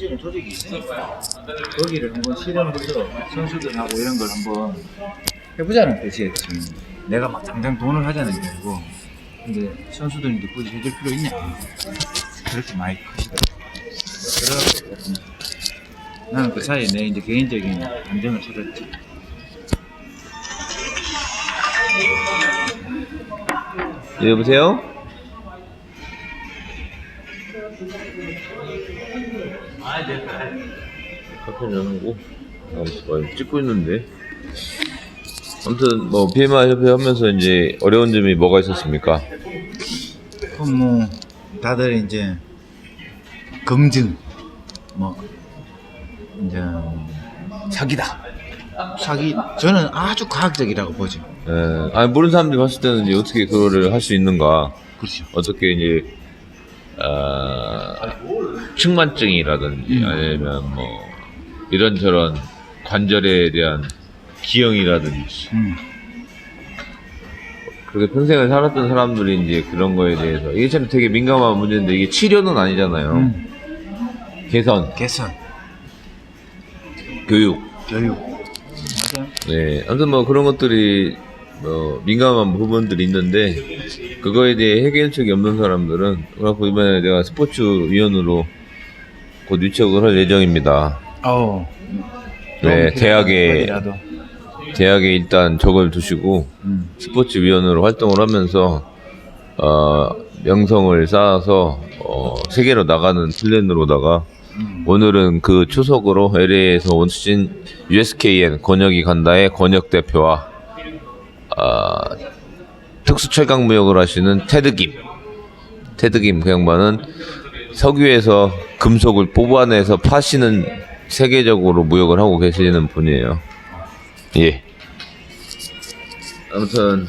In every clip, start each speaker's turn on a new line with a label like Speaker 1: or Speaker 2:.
Speaker 1: 기존에 조직이 거기를 한번 실현해서 선수들하고 이런 걸 한번 해보자는 지금 내가 막 당장 돈을 하자는 게 아니고. 근데 선수들인데 굳이 해줄 필요 있냐? 그렇게 많이 크시더라고요 그래서 나는 그 사이에 내 이제 개인적인 감정을 찾았지.
Speaker 2: 예, 여보세요? 카페 연하고. 아, 뭐, 찍고 있는데. 아무튼 뭐 BMI 협회 하면서 이제 어려운 점이 뭐가 있었습니까?
Speaker 1: 그럼 뭐 다들 이제 검증 뭐 이제 사기다. 사기 저는 아주 과학적이라고 보죠.
Speaker 2: 에, 아니 모르는 사람들이 봤을 때는 이제 어떻게 그거를 할 수 있는가.
Speaker 1: 그렇죠.
Speaker 2: 어떻게 이제 아, 측만증이라든지
Speaker 1: 음.
Speaker 2: 아니면 뭐 이런저런 관절에 대한 기형이라든지
Speaker 1: 음.
Speaker 2: 그렇게 평생을 살았던 사람들이 이제 그런 거에 대해서 이게 참 되게 민감한 문제인데 이게 치료는 아니잖아요.
Speaker 1: 음.
Speaker 2: 개선,
Speaker 1: 개선
Speaker 2: 교육.
Speaker 1: 교육 맞아요
Speaker 2: 네. 아무튼 뭐 그런 것들이 뭐 민감한 부분들이 있는데 그거에 대해 해결책이 없는 사람들은 그래갖고 이번에 내가 스포츠 위원으로 곧 위촉을 할 예정입니다.
Speaker 1: 어우
Speaker 2: 네, 대학에 대학에 일단 적을 두시고
Speaker 1: 음.
Speaker 2: 스포츠 위원으로 활동을 하면서 어, 명성을 쌓아서 어, 세계로 나가는 플랜으로다가
Speaker 1: 음.
Speaker 2: 오늘은 그 추석으로 LA에서 오신 USKN 권혁이 간다의 권혁 대표와 아, 특수 철강 무역을 하시는 테드 김 테드 김 그 양반은 석유에서 금속을 뽑아내서 파시는 세계적으로 무역을 하고 계시는 분이에요. 예. 아무튼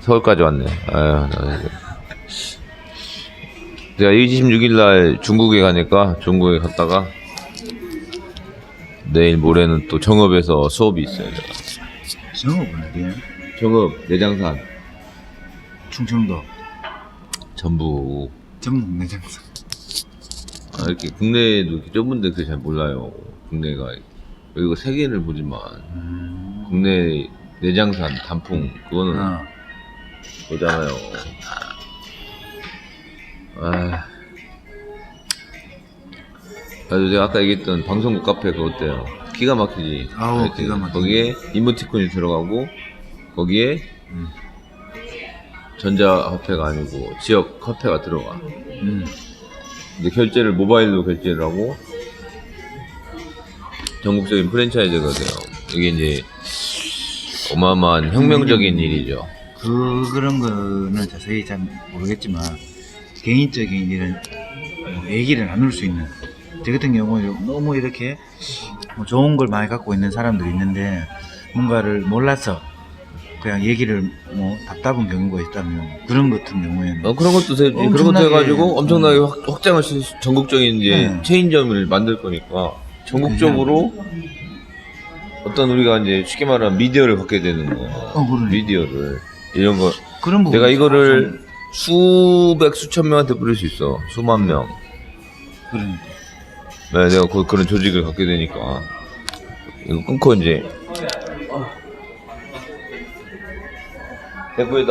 Speaker 2: 서울까지 왔네. 아유. 내가 26일 날 중국에 가니까 중국에 갔다가 내일 모레는 또 정읍에서 수업이 있어요. 제가.
Speaker 1: 정읍은 어디에요?
Speaker 2: 정읍 내장산
Speaker 1: 충청도
Speaker 2: 전북
Speaker 1: 전북 내장산
Speaker 2: 아, 이렇게 국내에도 이렇게 좁은데 그게 잘 몰라요. 국내가 여기가 세계를 보지만
Speaker 1: 음.
Speaker 2: 국내 내장산 단풍 그거는
Speaker 1: 어.
Speaker 2: 보잖아요. 아. 그래서 제가 아까 얘기했던 방송국 카페 그거 어때요? 기가 막히지.
Speaker 1: 아우, 기가 막히네.
Speaker 2: 거기에 이모티콘이 들어가고 거기에
Speaker 1: 음.
Speaker 2: 전자 화폐가 아니고 지역 화폐가 들어가.
Speaker 1: 음.
Speaker 2: 이제 결제를 모바일로 결제를 하고 전국적인 프랜차이즈가 돼요. 이게 이제 어마어마한 혁명적인 일이죠.
Speaker 1: 그 그런 거는 자세히 잘 모르겠지만 개인적인 이런 뭐 얘기를 나눌 수 있는 저 같은 경우에 너무 이렇게 뭐 좋은 걸 많이 갖고 있는 사람들이 있는데 뭔가를 몰라서 그냥 얘기를 뭐 답답한 경우가 있다면 그런 같은 경우에는
Speaker 2: 어, 그런 것도 되지. 그런 것도
Speaker 1: 엄청나게,
Speaker 2: 해가지고 엄청나게
Speaker 1: 음.
Speaker 2: 확, 확장을 시, 전국적인 이제
Speaker 1: 네.
Speaker 2: 체인점을 만들 거니까 전국적으로 어떤 우리가 이제 쉽게 말하면 미디어를 갖게 되는 거.
Speaker 1: 어, 그러네.
Speaker 2: 미디어를 이런 거
Speaker 1: 그런 부분
Speaker 2: 내가 이거를 수백 수천 명한테 뿌릴 수 있어. 수만 명.
Speaker 1: 그러니까
Speaker 2: 네, 내가 그, 그런 조직을 갖게 되니까 이거 끊고 이제 대구에다